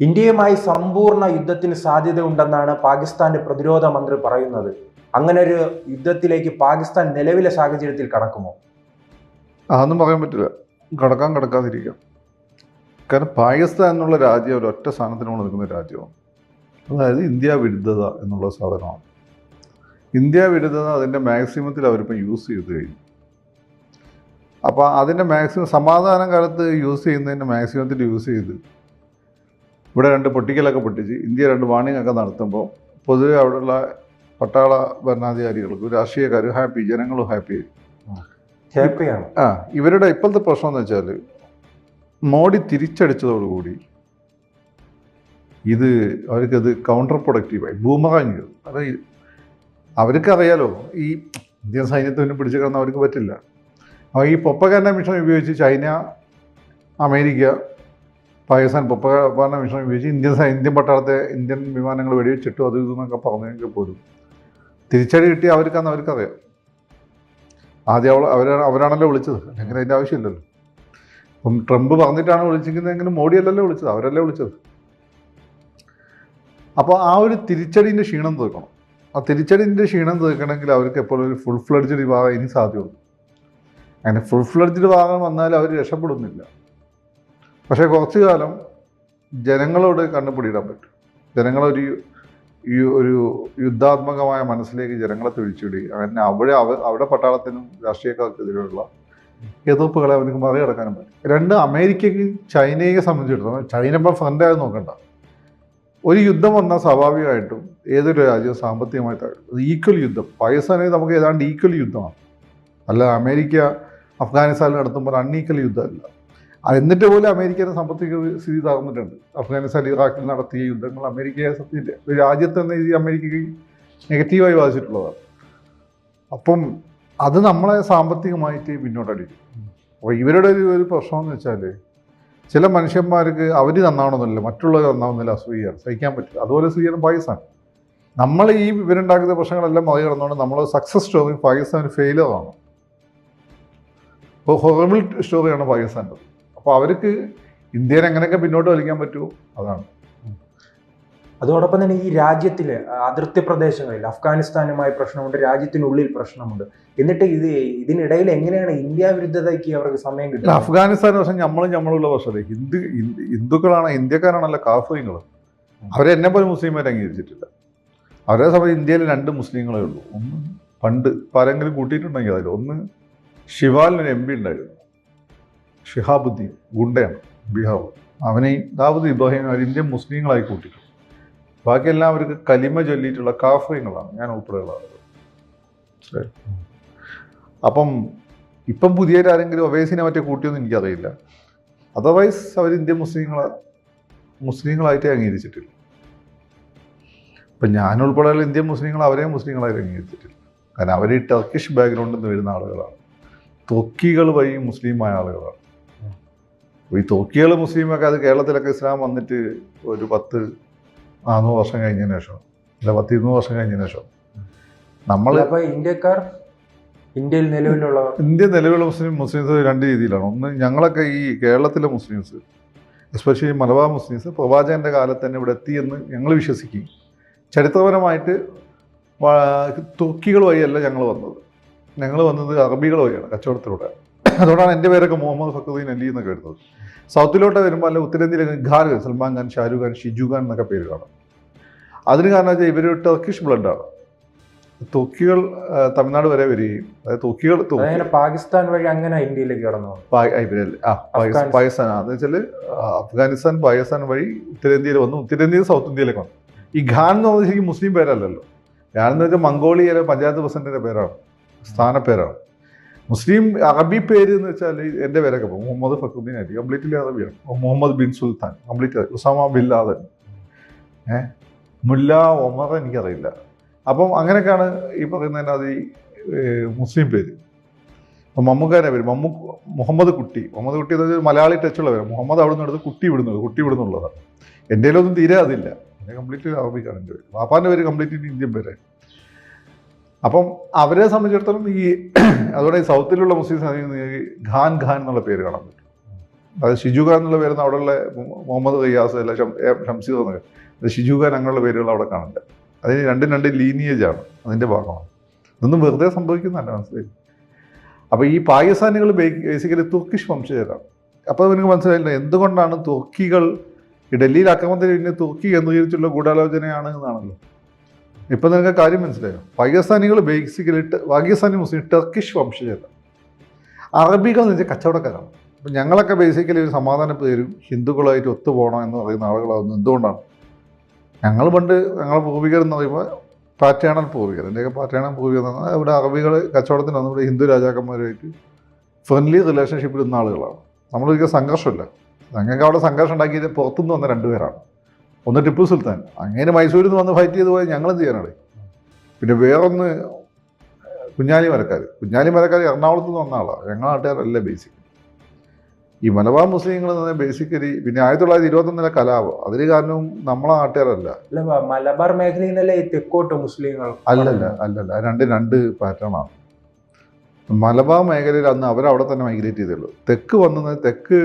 ഇന്ത്യയുമായി സമ്പൂർണ യുദ്ധത്തിന് സാധ്യതയുണ്ടെന്നാണ് പാകിസ്ഥാന്റെ പ്രതിരോധ മന്ത്രി പറയുന്നത്. അങ്ങനെ ഒരു യുദ്ധത്തിലേക്ക് പാകിസ്ഥാൻ നിലവിലെ സാഹചര്യത്തിൽ കടക്കുമോ? അതൊന്നും പറയാൻ പറ്റില്ല. കടക്കാൻ കടക്കാതിരിക്കാം. കാരണം പാകിസ്ഥാൻ എന്നുള്ള രാജ്യം ഒരു ഒറ്റ സ്ഥാനത്തിനോട് നിൽക്കുന്ന രാജ്യമാണ്. അതായത് ഇന്ത്യ വിരുദ്ധത എന്നുള്ള സാധനമാണ്. ഇന്ത്യ വിരുദ്ധത അതിന്റെ മാക്സിമത്തിൽ അവരിപ്പോൾ യൂസ് ചെയ്ത് കഴിഞ്ഞു. അപ്പോൾ അതിന്റെ മാക്സിമം സമാധാന കാലത്ത് യൂസ് ചെയ്യുന്നതിന്റെ മാക്സിമത്തിൽ യൂസ് ചെയ്ത് ഇവിടെ രണ്ട് പൊട്ടിക്കലൊക്കെ പൊട്ടിച്ച് ഇന്ത്യ രണ്ട് വാണിംഗ് ഒക്കെ നടത്തുമ്പോൾ പൊതുവെ അവിടെയുള്ള പട്ടാള ഭരണാധികാരികൾക്കും രാഷ്ട്രീയക്കാരും ഹാപ്പി ജനങ്ങളും ഹാപ്പി ഹാപ്പിയാണ് ആ ഇവരുടെ ഇപ്പോഴത്തെ പ്രശ്നം എന്ന് വെച്ചാൽ മോഡി തിരിച്ചടിച്ചതോടുകൂടി ഇത് അവർക്കത് കൗണ്ടർ പ്രൊഡക്റ്റീവായി ബൂമറാങ് അത് അവർക്കറിയാലോ ഈ ഇന്ത്യൻ സൈന്യത്തെ പിന്നെ പിടിച്ചു കിടന്ന് അവർക്ക് പറ്റില്ല. അപ്പോൾ ഈ പൊപ്പകാരന്റെ മിഷൻ ഉപയോഗിച്ച് ചൈന അമേരിക്ക പാകിസ്ഥാൻ പുപ്പകാരണ മിഷൻ ഉപയോഗിച്ച് ഇന്ത്യൻ ഇന്ത്യൻ പട്ടാളത്തെ ഇന്ത്യൻ വിമാനങ്ങൾ വെടിവെച്ചിട്ടു അത് ഇതെന്നൊക്കെ പറഞ്ഞെങ്കിൽ പോലും തിരിച്ചടി കിട്ടിയ അവർക്കാന്ന് അവർക്കറിയാം. ആദ്യം അവൾ അവരാണ് അവരാണല്ലോ വിളിച്ചത്. അല്ലെങ്കിൽ അതിന്റെ ആവശ്യമില്ലല്ലോ. അപ്പം ട്രംപ് പറഞ്ഞിട്ടാണ് വിളിച്ചിരിക്കുന്നതെങ്കിലും മോഡി അല്ലല്ലോ വിളിച്ചത്. അവരല്ലേ വിളിച്ചത്. അപ്പോൾ ആ ഒരു തിരിച്ചടീന്റെ ക്ഷീണം തീർക്കണം. ആ തിരിച്ചടീന്റെ ക്ഷീണം തീർക്കണമെങ്കിൽ അവർക്ക് എപ്പോഴും ഒരു ഫുൾ ഫ്ലഡ്ജ് വിഭാഗം ഇനി സാധ്യമുള്ളൂ അങ്ങനെ ഫുൾ ഫ്ലഡ്ജ് വിഭാഗം വന്നാൽ അവർ രക്ഷപ്പെടുന്നില്ല. പക്ഷേ കുറച്ചു കാലം ജനങ്ങളോട് കണ്ണുപിടിയിടാൻ പറ്റും. ജനങ്ങളൊരു ഈ ഒരു യുദ്ധാത്മകമായ മനസ്സിലേക്ക് ജനങ്ങളെ തിരിച്ചുവിടി അങ്ങനെ അവിടെ അവിടെ പട്ടാളത്തിനും രാഷ്ട്രീയക്കാർക്കെതിരെയുള്ള എതിർപ്പുകളെ അവർക്ക് മറികടക്കാനും പറ്റും. രണ്ട് അമേരിക്കയ്ക്ക് ചൈനയെ സംബന്ധിച്ചിടത്തോളം ചൈന ഇപ്പം ഫ്രണ്ടായി നോക്കണ്ട. ഒരു യുദ്ധം വന്നാൽ സ്വാഭാവികമായിട്ടും ഏതൊരു രാജ്യവും സാമ്പത്തികമായി തകർക്കും ഈക്വൽ യുദ്ധം. പാകിസ്ഥാനിൽ നമുക്ക് ഏതാണ്ട് ഈക്വൽ യുദ്ധമാണ്. അല്ല അമേരിക്ക അഫ്ഗാനിസ്ഥാനിൽ നടത്തുമ്പോൾ അൺഈക്വൽ യുദ്ധമല്ല. എന്നിട്ട് പോലും അമേരിക്കയുടെ സാമ്പത്തിക സ്ഥിതി തകർന്നിട്ടുണ്ട്. അഫ്ഗാനിസ്ഥാൻ ഇറാഖിൽ നടത്തിയ യുദ്ധങ്ങൾ അമേരിക്കയെ സത്യത്തിൽ രാജ്യത്ത് എന്ന രീതി അമേരിക്കയ്ക്ക് നെഗറ്റീവായി ബാധിച്ചിട്ടുള്ളതാണ്. അപ്പം അത് നമ്മളെ സാമ്പത്തികമായിട്ട് മുന്നോട്ടടിക്കും അപ്പോൾ ഇവരുടെ ഒരു ഒരു പ്രശ്നമെന്ന് വെച്ചാൽ ചില മനുഷ്യന്മാർക്ക് അവർ നന്നാവണമെന്നില്ല മറ്റുള്ളവർ നന്നാവുന്നില്ല അസൂയാണ് സഹിക്കാൻ പറ്റില്ല. അതുപോലെ സ്വീകരണം പാകിസ്ഥാൻ നമ്മൾ ഈ ഇവരുണ്ടാക്കുന്ന പ്രശ്നങ്ങളെല്ലാം മറികടന്നുകൊണ്ട് നമ്മൾ സക്സസ് സ്റ്റോറി പാകിസ്ഥാൻ ഫെയിലറാണ് ഇപ്പോൾ ഹൊറബിൾ സ്റ്റോറിയാണ് പാകിസ്ഥാന്റെ. അപ്പോൾ അവർക്ക് ഇന്ത്യയിൽ എങ്ങനെയൊക്കെ പിന്നോട്ട് വലിക്കാൻ പറ്റുമോ? അതാണ്. അതോടൊപ്പം തന്നെ ഈ രാജ്യത്തിലെ അതിർത്തി പ്രദേശങ്ങളിൽ അഫ്ഗാനിസ്ഥാനുമായി പ്രശ്നമുണ്ട് രാജ്യത്തിനുള്ളിൽ പ്രശ്നമുണ്ട്. എന്നിട്ട് ഇത് ഇതിനിടയിൽ എങ്ങനെയാണ് ഇന്ത്യ വിരുദ്ധതയ്ക്ക് അവർക്ക് സമയം കിട്ടുക കിട്ടുന്നത്? അഫ്ഗാനിസ്ഥാൻ പക്ഷേ നമ്മളും നമ്മളുള്ള പക്ഷേ ഹിന്ദു ഹിന്ദു- ഹിന്ദുക്കളാണ് ഇന്ത്യക്കാരാണല്ലോ കാഫറിങ്ങൾ അവരെ എന്നെ പോലെ മുസ്ലിംമാരെ അംഗീകരിച്ചിട്ടില്ല. അവരെ സമയത്ത് ഇന്ത്യയിൽ രണ്ട് മുസ്ലിങ്ങളേ ഉള്ളൂ. ഒന്ന് പണ്ട് ഇപ്പം ആരെങ്കിലും കൂട്ടിയിട്ടുണ്ടെങ്കിൽ അതിൽ ഒന്ന് ഷിവാലിനൊരു എം പി ഉണ്ടായിരുന്നു. ഷിഹാബുദ്ദീൻ ഗുണ്ടയാണ് ബീഹാവ്. അവനെ ദാവൂദ് ഇബ്രാഹിം അവർ ഇന്ത്യൻ മുസ്ലിങ്ങളായി കൂട്ടിയിട്ടുണ്ട് ബാക്കിയെല്ലാം അവർക്ക് കലിമ ചൊല്ലിയിട്ടുള്ള കാഫറിങ്ങളാണ് ഞാൻ ഉൾപ്പെടെയുള്ള ആളുകൾ ശരി. അപ്പം ഇപ്പം പുതിയവരാരെങ്കിലും ഒവേസിനെ മറ്റേ കൂട്ടിയൊന്നും എനിക്കറിയില്ല. അതർവൈസ് അവർ ഇന്ത്യൻ മുസ്ലിങ്ങളെ മുസ്ലിങ്ങളായിട്ടേ അംഗീകരിച്ചിട്ടില്ല. ഇപ്പം ഞാൻ ഉൾപ്പെടെയുള്ള ഇന്ത്യൻ മുസ്ലിങ്ങൾ അവരെ മുസ്ലിങ്ങളായിട്ട് അംഗീകരിച്ചിട്ടില്ല. കാരണം അവർ ടർക്കിഷ് ബാക്ക്ഗ്രൗണ്ടിൽ നിന്ന് വരുന്ന ആളുകളാണ്. തൊക്കികൾ വഴി മുസ്ലിമായ ആളുകളാണ്. ഈ തോക്കികൾ മുസ്ലിമൊക്കെ അത് കേരളത്തിലൊക്കെ ഇസ്ലാം വന്നിട്ട് ഒരു പത്ത് നാനൂറ് വർഷം കഴിഞ്ഞതിന് ശേഷം അല്ല പത്ത് ഇരുന്നൂറ് വർഷം കഴിഞ്ഞതിന് ശേഷം. നമ്മൾ അപ്പൊ ഇന്ത്യക്കാർ ഇന്ത്യയിൽ നിലവിലുള്ള ഇന്ത്യ നിലവിലുള്ള മുസ്ലിം മുസ്ലിംസ് രണ്ട് രീതിയിലാണ്. ഒന്ന് ഞങ്ങളൊക്കെ ഈ കേരളത്തിലെ മുസ്ലിംസ് എസ്പെഷ്യലി മലബാർ മുസ്ലിംസ് പ്രവാചകന്റെ കാലത്ത് തന്നെ ഇവിടെ എത്തിയെന്ന് ഞങ്ങൾ വിശ്വസിക്കും ചരിത്രപരമായിട്ട് തൊക്കികൾ വഴിയല്ല ഞങ്ങൾ വന്നത്. ഞങ്ങൾ വന്നത് അറബികൾ വഴിയാണ് കച്ചവടത്തിലൂടെ അതുകൊണ്ടാണ് എന്റെ പേരൊക്കെ മുഹമ്മദ് ഫക്രുദ്ദീൻ അലി എന്നൊക്കെ വരുന്നത് സൗത്തിലോട്ട് വരുമ്പോൾ അല്ല ഉത്തരേന്ത്യയിലെ ഖാൻ സൽമാൻ ഖാൻ ഷാരൂഖ് ഖാൻ ഷിജു ഖാൻ എന്നൊക്കെ പേര് കാണും. അതിന് കാരണം വെച്ചാൽ ഇവർ ടർക്കിഷ് ബ്ലഡാണ് ആണ്. ആ, തമിഴ്നാട് വരെ വരികയും അതായത് തൊക്കികൾ പാകിസ്ഥാൻ വഴി അങ്ങനെ ഇന്ത്യയിലേക്ക് കടന്നു. പാകിസ്ഥാൻ. എന്ന് വെച്ചാൽ അഫ്ഗാനിസ്ഥാൻ പാകിസ്ഥാൻ വഴി ഉത്തരേന്ത്യയിൽ വന്നു. ഉത്തരേന്ത്യയിൽ സൗത്ത് ഇന്ത്യയിലേക്ക് വന്നു. ഈ ഖാൻ എന്ന് പറഞ്ഞാൽ ശരിക്കും മുസ്ലിം പേരല്ലല്ലോ. ഖാൻ എന്ന് വെച്ചാൽ മംഗോളിയയിലെ പഞ്ചായത്ത് പ്രസിഡന്റിന്റെ പേരാണ്. സ്ഥാനപ്പേരാണ്. മുസ്ലിം അറബി പേര് എന്ന് വെച്ചാൽ എന്റെ പേരൊക്കെ പോകും Muhammad Fakhruddin Ali completely അറബിയാണ്. Muhammad bin Sultan. Complete Osama bin Laden. ഏ? മുല്ല ഒമർ എനിക്കറിയില്ല. അപ്പം അങ്ങനെയൊക്കെയാണ് ഈ പറയുന്നതിന്റെ അത് ഈ മുസ്ലിം പേര്. അപ്പം മമ്മൂക്കാരെ പേര്. മമ്മൂ മുഹമ്മദ് കുട്ടി. മുഹമ്മദ് കുട്ടി എന്ന് വെച്ചാൽ മലയാളി ടച്ചുള്ള പേര് മുഹമ്മദ് അവിടെ നിന്ന് എടുത്ത് കുട്ടി വിടുന്നത് കുട്ടി വിടുന്നുള്ളതാണ്. എന്റെ ഒന്നും തീരെ അതില്ല. എന്റെ കംപ്ലീറ്റ് അറബിക്കാണ് എന്റെ പേര്. വാപ്പാന്റെ പേര് കംപ്ലീറ്റ് ഇന്ത്യൻ പേര് അപ്പം അവരെ സംബന്ധിച്ചിടത്തോളം ഈ അതോടെ ഈ സൗത്തിലുള്ള മുസ്ലിംസ് ഖാൻ ഖാൻ എന്നുള്ള പേര് കാണാൻ പറ്റും. അത് ഷിജു ഖാൻ എന്നുള്ള പേരുന്ന അവിടെയുള്ള മുഹമ്മദ് റിയാസ് അല്ല ഷം- ഏ, ഷംസീർ എന്നൊക്കെ ഷിജു ഖാൻ അങ്ങനെയുള്ള പേരുകൾ അവിടെ കാണുന്നുണ്ട്. അതിന് രണ്ടും രണ്ട് ലീനിയേജ് ആണ് അതിന്റെ ഭാഗമാണ്. ഇതൊന്നും വെറുതെ സംഭവിക്കുന്നതല്ല മനസ്സിലായി അപ്പോൾ ഈ പാകിസ്ഥാനികൾ ബേസിക്കലി തുർക്കിഷ് വംശജരാണ്. അപ്പോൾ നിങ്ങൾക്ക് മനസ്സിലായില്ല എന്തുകൊണ്ടാണ് തുർക്കികൾ ഈ ഡൽഹിയിൽ ആക്രമണത്തിന് പിന്നെ തുർക്കി കേന്ദ്രീകരിച്ചുള്ള ഗൂഢാലോചനയാണ് എന്നാണല്ലോ? ഇപ്പം നിങ്ങൾക്ക് കാര്യം മനസ്സിലായോ? പാകിസ്ഥാനികൾ ബേസിക്കലി പാകിസ്ഥാനി മുസ്ലിം ടർക്കിഷ് വംശജരാണ് അറബികൾ എന്ന് വെച്ചാൽ കച്ചവടക്കാരാണ്. അപ്പം ഞങ്ങളൊക്കെ ബേസിക്കലി ഒരു സമാധാന പേരും ഹിന്ദുക്കളായിട്ട് ഒത്തുപോകണം എന്ന് പറയുന്ന ആളുകളാകുന്നത് എന്തുകൊണ്ടാണ്? ഞങ്ങൾ പണ്ട് ഞങ്ങളെ പൂർവികർ എന്ന് പറയുമ്പോൾ പാറ്റേണൽ പൂർവികർ. എന്റെയൊക്കെ പാറ്റേണൽ പൂർവികർ എന്ന് പറഞ്ഞാൽ ഇവിടെ അറബികൾ കച്ചവടത്തിന് വന്നു ഇവിടെ ഹിന്ദു രാജാക്കന്മാരുമായിട്ട് ഫ്രണ്ട്ലി റിലേഷൻഷിപ്പിൽ നിന്ന ആളുകളാണ്. നമ്മളൊരിക്കൽ സംഘർഷമില്ല. ഞങ്ങൾക്ക് അവിടെ സംഘർഷം ഉണ്ടാക്കിയത് പുറത്തുനിന്ന് വന്ന രണ്ടുപേരാണ്. ഒന്ന് ടിപ്പു സുൽത്താൻ. അങ്ങനെ മൈസൂരിൽ നിന്ന് വന്ന് ഫൈറ്റ് ചെയ്ത് പോയാൽ ഞങ്ങളും ചെയ്യാനാണ്? പിന്നെ വേറൊന്ന് കുഞ്ഞാലി മരക്കാർ കുഞ്ഞാലി മരക്കാർ എറണാകുളത്ത് നിന്ന് വന്ന ആളാണ് ഞങ്ങളുടെ നാട്ടുകാരല്ല ബേസിക് ഈ മലബാർ മുസ്ലിങ്ങൾ ബേസിക്കലി പിന്നെ ആയിരത്തി തൊള്ളായിരത്തി ഇരുപത്തൊന്നിലെ കലാപം. അതിന് കാരണവും നമ്മളെ നാട്ടുകാരല്ല. മലബാർ മേഖലയിൽ നിന്നല്ലേ ഈ തെക്കോട്ട് മുസ്ലിങ്ങൾ അല്ലല്ല അല്ലല്ല. രണ്ട് രണ്ട് പാറ്റേണാണ് മലബാർ മേഖലയിൽ അന്ന് അവരവിടെ തന്നെ മൈഗ്രേറ്റ് ചെയ്തുള്ളൂ തെക്ക് വന്നത് തെക്ക്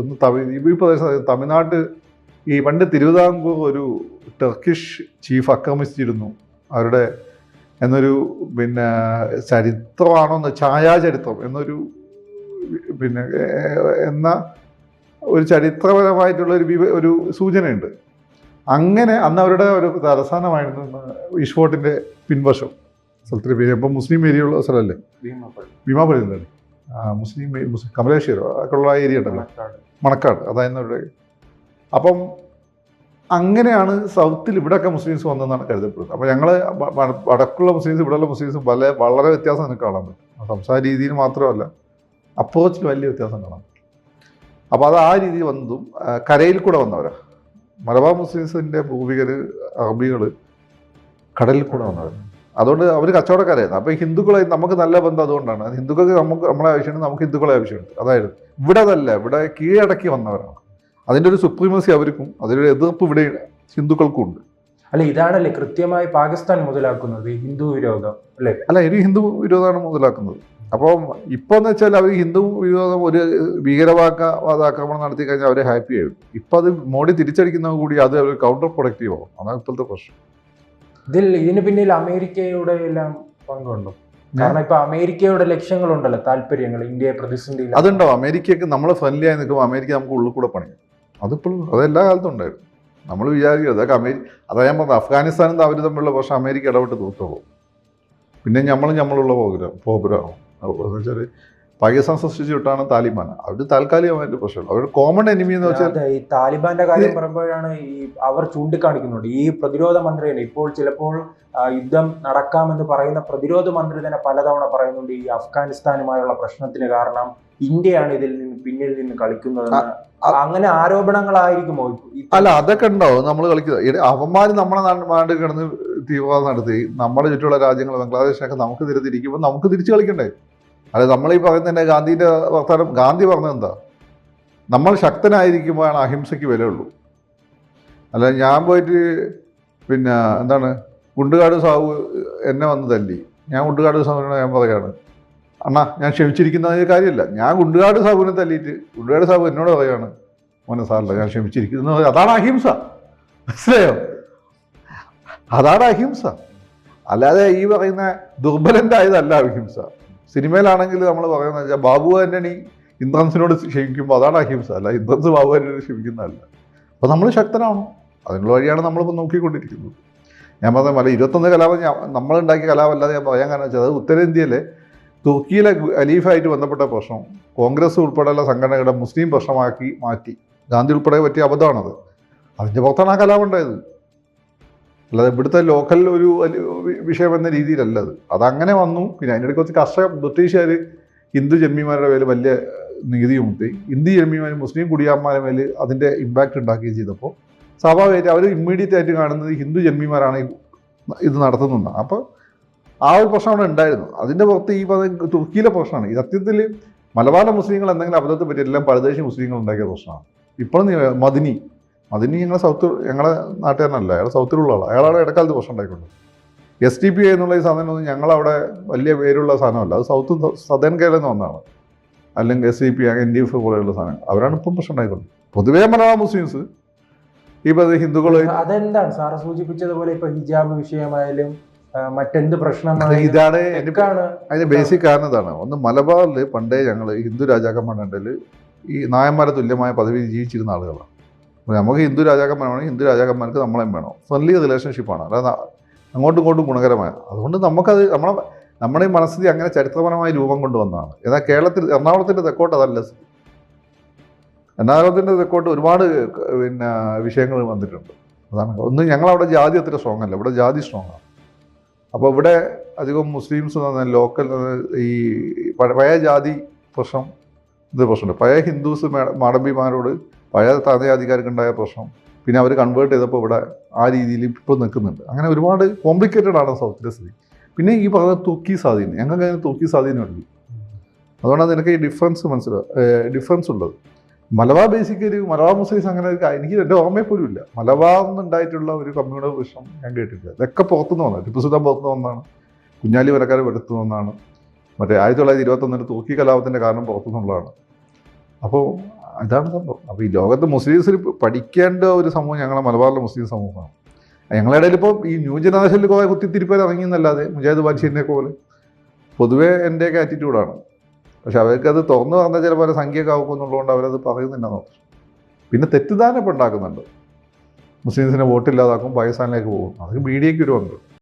ഒന്ന് തമിഴ് ഈ പ്രദേശത്ത് തമിഴ്നാട്ട് ഈ പണ്ട് തിരുവിതാംകൂർ ഒരു ടർക്കിഷ് ചീഫ് ആക്രമിച്ചിരുന്നു. അവരുടെ എന്നൊരു പിന്നെ ചരിത്രമാണോ എന്ന് ഛായാചരിത്രം എന്നൊരു പിന്നെ എന്ന ഒരു ചരിത്രപരമായിട്ടുള്ള ഒരു വിവ ഒരു സൂചനയുണ്ട്. അങ്ങനെ അന്ന് അവരുടെ ഒരു തലസ്ഥാനമായിരുന്നു ഈഷ്പോട്ടിന്റെ പിൻവശം. സ്ഥലത്തിന്റെ പേര് ഇപ്പം മുസ്ലിം ഏരിയ ഉള്ള സ്ഥലമല്ലേ? ഭീമാപള്ളി. മുസ്ലിം മുസ്ലിം കമലേശ്വരം ഒക്കെ ഉള്ള ഏരിയ ഉണ്ടല്ലോ. മണക്കാട്. അതായിരുന്നു അവരുടെ അപ്പം അങ്ങനെയാണ് സൗത്തിൽ ഇവിടെയൊക്കെ മുസ്ലിംസ് വന്നതെന്നാണ് കരുതപ്പെടുന്നത്. അപ്പോൾ ഞങ്ങൾ വടക്കുള്ള മുസ്ലിംസ് ഇവിടെയുള്ള മുസ്ലിംസ് വളരെ വളരെ വ്യത്യാസം എനിക്ക് കാണാൻ പറ്റും. സംസാര രീതിയിൽ മാത്രമല്ല അപ്രോച്ചിൽ വലിയ വ്യത്യാസം കാണാം അപ്പോൾ അത് ആ രീതിയിൽ വന്നതും കരയിൽ കൂടെ വന്നവരാ. മലബാർ മുസ്ലിംസിന്റെ പൂർവികർ അറബികൾ കടലിൽ കൂടെ വന്നവർ അതുകൊണ്ട് അവർ കച്ചവടക്കാരായിരുന്നു. അപ്പോൾ ഹിന്ദുക്കളെ നമുക്ക് നല്ല ബന്ധം അതുകൊണ്ടാണ്. അത് ഹിന്ദുക്കൾക്ക് നമുക്ക് നമ്മളെ ആവശ്യമുണ്ട് നമുക്ക് ഹിന്ദുക്കളെ ആവശ്യമുണ്ട്. അതായത് ഇവിടെ അതല്ല ഇവിടെ കീഴടക്കി വന്നവരാണ്. അതിന്റെ ഒരു സുപ്രീമസി അവർക്കും അതിലൊരു എതിർപ്പ് ഇവിടെ ഹിന്ദുക്കൾക്കും ഉണ്ട് അല്ല ഇതാണല്ലേ കൃത്യമായി പാകിസ്ഥാൻ മുതലാക്കുന്നത് ഹിന്ദു വിരോധം അല്ലേ? അല്ല ഇനി ഹിന്ദു വിരോധമാണ് മുതലാക്കുന്നത്. അപ്പം ഇപ്പം എന്ന് വെച്ചാൽ അവർ ഹിന്ദു വിരോധം ഒരു ഭീകരവാദ ആക്രമണം നടത്തി കഴിഞ്ഞാൽ അവർ ഹാപ്പി ആയിരുന്നു ഇപ്പം അത് മോഡി തിരിച്ചടിക്കുന്നത് കൂടി അത് അവർ കൗണ്ടർ പ്രൊഡക്റ്റീവ് ആവും. അതാണ് ഇപ്പോഴത്തെ പ്രശ്നം. ഇതിൽ ഇതിന് പിന്നിൽ അമേരിക്കയുടെ എല്ലാം പങ്കുണ്ടോ? കാരണം ഇപ്പൊ അമേരിക്കയുടെ ലക്ഷ്യങ്ങളുണ്ടല്ലോ താല്പര്യങ്ങൾ ഇന്ത്യയെ പ്രതിസന്ധിയിൽ. അതുണ്ടോ അമേരിക്കയ്ക്ക് നമ്മൾ ഫ്രണ്ട്ലി ആയി നിൽക്കുമ്പോൾ അമേരിക്ക നമുക്ക് ഉള്ളിൽ കൂടെ പണിയും. അതിപ്പോഴും അതെല്ലാ കാലത്തും ഉണ്ടായിരുന്നു. നമ്മൾ വിചാരിക്കരുത് അതൊക്കെ അമേരിക്ക അതാ ഞാൻ പറഞ്ഞത് അഫ്ഗാനിസ്ഥാനും അവർ തമ്മിലുള്ള പക്ഷേ അമേരിക്ക ഇടപെട്ട് തൂത്തോളൂ പിന്നെ നമ്മളും നമ്മളുള്ള പ്രോഗ്രാം പ്രോഗ്രാം എന്ന് വെച്ചാൽ പാകിസ്ഥാൻ സൃഷ്ടിച്ചു വിട്ടാണ് താലിബാൻ അവർ താൽക്കാലികമായിട്ട് പ്രശ്നമുള്ളൂ. അവർ കോമൺ എനിമി എന്ന് വെച്ചാൽ ഈ താലിബാന്റെ കാര്യം പറയുമ്പോഴാണ് ഈ അവർ ചൂണ്ടിക്കാണിക്കുന്നുണ്ട്. ഈ പ്രതിരോധ മന്ത്രി തന്നെ ഇപ്പോൾ ചിലപ്പോൾ യുദ്ധം നടക്കാമെന്ന് പറയുന്ന പ്രതിരോധ മന്ത്രി തന്നെ പലതവണ പറയുന്നുണ്ട് ഈ അഫ്ഗാനിസ്ഥാനുമായുള്ള പ്രശ്നത്തിന് കാരണം ഇന്ത്യയാണ് ഇതിൽ നിന്ന് പിന്നിൽ നിന്ന് കളിക്കുന്നത് അങ്ങനെ ആരോപണങ്ങളായിരിക്കുമോ അല്ല അതൊക്കെ ഉണ്ടാവും. നമ്മൾ കളിക്കുന്നത് അവന്മാര് അവന്മാർ നമ്മളെ നാട് നാട്ടിൽ കിടന്ന് തീവ്രവാദം നടത്തി നമ്മുടെ ചുറ്റുമുള്ള രാജ്യങ്ങൾ ബംഗ്ലാദേശൊക്കെ നമുക്ക് തിരിച്ചിരിക്കുമ്പോൾ നമുക്ക് തിരിച്ചു കളിക്കണ്ടേ? അല്ല നമ്മൾ ഈ പറയുന്നതിന്റെ ഗാന്ധിന്റെ വർത്താനം. ഗാന്ധി പറഞ്ഞത് എന്താ? നമ്മൾ ശക്തനായിരിക്കുമ്പോഴാണ് അഹിംസയ്ക്ക് വിലയുള്ളൂ. അല്ല ഞാൻ പോയിട്ട് പിന്നെ എന്താണ്? ഗുണ്ടുകാട് സാഹു എന്നെ വന്ന് തല്ലി. ഞാൻ ഗുണ്ടുകാട് സാഹുവിനോട് ഞാൻ പറയാണ് അണ്ണാ ഞാൻ ക്ഷമിച്ചിരിക്കുന്ന കാര്യമില്ല. ഞാൻ ഗുണ്ടുകാട് സാബുവിനെ തല്ലിയിട്ട് ഗുണ്ടുകാട് സാബു എന്നോട് പറയാണ് മോനെ സാറില്ല ഞാൻ ക്ഷമിച്ചിരിക്കുന്നത് അതാണ് അഹിംസ. മനസ്സിലായോ? അതാണ് അഹിംസ. അല്ലാതെ ഈ പറയുന്ന ദുർബലന്റെ ആയതല്ല അഹിംസ. സിനിമയിലാണെങ്കിൽ നമ്മൾ പറയുന്നത് വെച്ചാൽ ബാബു ആന്റണി ഇന്ദ്രൻസിനോട് ക്ഷമിക്കുമ്പോൾ അതാണ് അഹിംസ. അല്ല ഇന്ദ്രൻസ് ബാബു ആന്റണി ക്ഷമിക്കുന്നതല്ല. അപ്പോൾ നമ്മൾ ശക്തനാണോ. അതിനുള്ള വഴിയാണ് നമ്മളിപ്പോൾ നോക്കിക്കൊണ്ടിരിക്കുന്നത്. ഞാൻ പറഞ്ഞ പല ഇരുപത്തൊന്ന് കലാപം ഞാൻ നമ്മളുണ്ടാക്കിയ കലാപമല്ലാതെ ഞാൻ പറയാൻ കാരണം വെച്ചാൽ അത് ഉത്തരേന്ത്യയിലെ തുർക്കിയിലെ ഖലീഫായിട്ട് ബന്ധപ്പെട്ട പ്രശ്നം കോൺഗ്രസ് ഉൾപ്പെടെയുള്ള സംഘടനകളുടെ മുസ്ലിം പ്രശ്നമാക്കി മാറ്റി. ഗാന്ധി ഉൾപ്പെടെ പറ്റിയ അബദ്ധമാണത്. അതിന്റെ പുറത്താണ് ആ കലാപം ഉണ്ടായത്. അല്ലാതെ ഇവിടുത്തെ ലോക്കൽ ഒരു വിഷയം എന്ന രീതിയിലല്ല അത്. അതങ്ങനെ വന്നു. പിന്നെ അതിന്റെ ഇടയ്ക്ക് കുറച്ച് കർഷക ബ്രിട്ടീഷുകാർ ഹിന്ദു ജന്മിമാരുടെ മേൽ വലിയ നികുതി ചുമത്തി ഹിന്ദു ജന്മിമാർ മുസ്ലിം കുടിയാന്മാരുടെ മേൽ അതിന്റെ ഇമ്പാക്റ്റ് ഉണ്ടാക്കുകയും ചെയ്തപ്പോൾ സ്വാഭാവികമായിട്ട് അവർ ഇമ്മീഡിയറ്റ് ആയിട്ട് കാണുന്നത് ഹിന്ദു ജന്മിമാരാണ് ഇത് നടത്തുന്നുണ്ട് അപ്പോൾ ആ ഒരു പ്രശ്നം അവിടെ ഉണ്ടായിരുന്നു അതിന്റെ പുറത്ത് ഈ പറഞ്ഞ തുർക്കിയിലെ പ്രശ്നമാണ്. ഈ സത്യത്തിൽ മലബാറിലെ മുസ്ലിങ്ങൾ എന്തെങ്കിലും അബദ്ധത്തെ പറ്റി എല്ലാം പരദേശി മുസ്ലിങ്ങൾ ഉണ്ടാക്കിയ പ്രശ്നമാണ്. ഇപ്പോഴും മദിനി. മദിനി ഞങ്ങളെ സൗത്ത് ഞങ്ങളെ നാട്ടുകാരനല്ല. അയാൾ സൗത്തിലുള്ള ആളാണ് അയാളവിടെ ഇടക്കാലത്ത് പ്രശ്നം ഉണ്ടായിക്കൊണ്ട് എസ് ടി പി എന്നുള്ള ഈ സാധനം ഒന്നും ഞങ്ങളവിടെ വലിയ പേരുള്ള സാധനമല്ല. അത് സൗത്ത് സദേൺ കേരളം എന്ന് വന്നതാണ്. അല്ലെങ്കിൽ S I P N D F പോലെയുള്ള സാധനം. അവരാണ് ഇപ്പം പ്രശ്നം ഉണ്ടായിക്കൊണ്ട്. പൊതുവേ മലയാള മുസ്ലിംസ് പറഞ്ഞ ഹിന്ദുക്കൾ അതെന്താണ്? സാറ് സൂചിപ്പിച്ചതുപോലെ ഇപ്പൊ ഹിജാബ് വിഷയമായാലും മറ്റെന്ത് പ്രശ്നമാണ് ഇതാണ് എന്റെ ഒക്കെയാണ് അതിന് ബേസിക് കാരണം ഇതാണ് ഒന്ന് മലബാറിൽ പണ്ടേ ഞങ്ങൾ ഹിന്ദു രാജാക്കന്മാരുണ്ടെങ്കിൽ ഈ നായന്മാരെ തുല്യമായ പദവി ജീവിച്ചിരുന്ന ആളുകളാണ്. നമുക്ക് ഹിന്ദു രാജാക്കന്മാരാണെങ്കിൽ ഹിന്ദു രാജാക്കന്മാർക്ക് നമ്മളെയും വേണം. ഫ്രണ്ട്ലി റിലേഷൻഷിപ്പാണ് അല്ലാതെ അങ്ങോട്ടും ഇങ്ങോട്ടും ഗുണകരമായ. അതുകൊണ്ട് നമുക്കത് നമ്മളെ നമ്മുടെ ഈ മനസ്ഥിതി അങ്ങനെ ചരിത്രപരമായ രൂപം കൊണ്ടുവന്നതാണ്. എന്നാൽ കേരളത്തിൽ എറണാകുളത്തിന്റെ തെക്കോട്ട് അതല്ല. എറണാകുളത്തിന്റെ തെക്കോട്ട് ഒരുപാട് പിന്നെ വിഷയങ്ങൾ വന്നിട്ടുണ്ട്. അതാണ്. ഒന്ന് ഞങ്ങളവിടെ ജാതി അത്ര സ്ട്രോങ് അല്ല. ഇവിടെ ജാതി സ്ട്രോങ് ആണ്. അപ്പോൾ ഇവിടെ അധികം മുസ്ലിംസ് എന്ന് പറഞ്ഞാൽ ലോക്കൽ ഈ പഴ- പഴയ ജാതി പ്രശ്നം ഇത് പ്രശ്നമുണ്ട്. പഴയ ഹിന്ദുസ് മാടമ്പിമാരോട് പഴയ താതയാധികാരിക്കുണ്ടായ പ്രശ്നം. പിന്നെ അവർ കൺവേർട്ട് ചെയ്തപ്പോൾ ഇവിടെ ആ രീതിയിൽ ഇപ്പോൾ നിൽക്കുന്നുണ്ട്. അങ്ങനെ ഒരുപാട് കോംപ്ലിക്കേറ്റഡ് ആണ് സൗത്തിലെ സ്ഥിതി. പിന്നെ ഈ പറഞ്ഞ തൂക്കി സ്വാധീനം ഞങ്ങൾക്ക് അതിന് തൂക്കി സ്വാധീനമുണ്ട് അതുകൊണ്ടാണ് നിനക്ക് ഈ ഡിഫറൻസ് മനസ്സിലാവും ഡിഫറൻസ് ഉള്ളത്. മലബാർ ബേസിക്കലി മലബാർ മുസ്ലിംസ് അങ്ങനെ ഒരു എനിക്ക് എന്റെ ഓർമ്മയെ പോലും ഇല്ല. മലബാറിൽ നിന്നുണ്ടായിട്ടുള്ള ഒരു കമ്മ്യൂണൽ പ്രശ്നം ഞാൻ കേട്ടിട്ടില്ല. ഇതൊക്കെ പുറത്തുനിന്ന് വന്നത്. ടിപ്പു സുൽത്താൻ പുറത്തുനിന്ന് വന്നതാണ്. കുഞ്ഞാലി വരക്കാർ എടുത്തു വന്നതാണ്. മറ്റേ ആയിരത്തി തൊള്ളായിരത്തി ഇരുപത്തൊന്നിന് തൂക്കി കലാപത്തിന്റെ കാരണം പുറത്തുനിന്നുള്ളതാണ്. അപ്പോൾ അതാണ് സംഭവം. അപ്പോൾ ഈ ലോകത്ത് മുസ്ലിംസിൽ പഠിക്കേണ്ട ഒരു സമൂഹം ഞങ്ങളെ മലബാറിലെ മുസ്ലിം സമൂഹമാണ്. ഞങ്ങളുടെ ഇടയിൽ ഇപ്പോൾ ഈ ന്യൂ ജനറേഷനിൽ കുറേ കുത്തിത്തിരിപ്പേർ ഇറങ്ങിയെന്നല്ലാതെ മുജാഹിദ് ബാദ്ഷീറിനെ പോലെ പൊതുവേ എന്റെയൊക്കെ ആറ്റിറ്റ്യൂഡാണ് പക്ഷെ അവർക്കത് തുറന്നു പറഞ്ഞാൽ ചിലപ്പോൾ സംഖ്യയൊക്കെ ആവുമെന്നുള്ളതുകൊണ്ട് അവരത് പറയുന്നില്ലെന്ന് പറഞ്ഞു പിന്നെ തെറ്റിദ്ധാരണ ഇപ്പോൾ ഉണ്ടാക്കുന്നുണ്ട്. മുസ്ലിംസിനെ വോട്ടില്ലാതാക്കും പാകിസ്ഥാനിലേക്ക് പോകും. അതൊക്കെ മീഡിയയ്ക്ക് ഒരു പങ്ക്.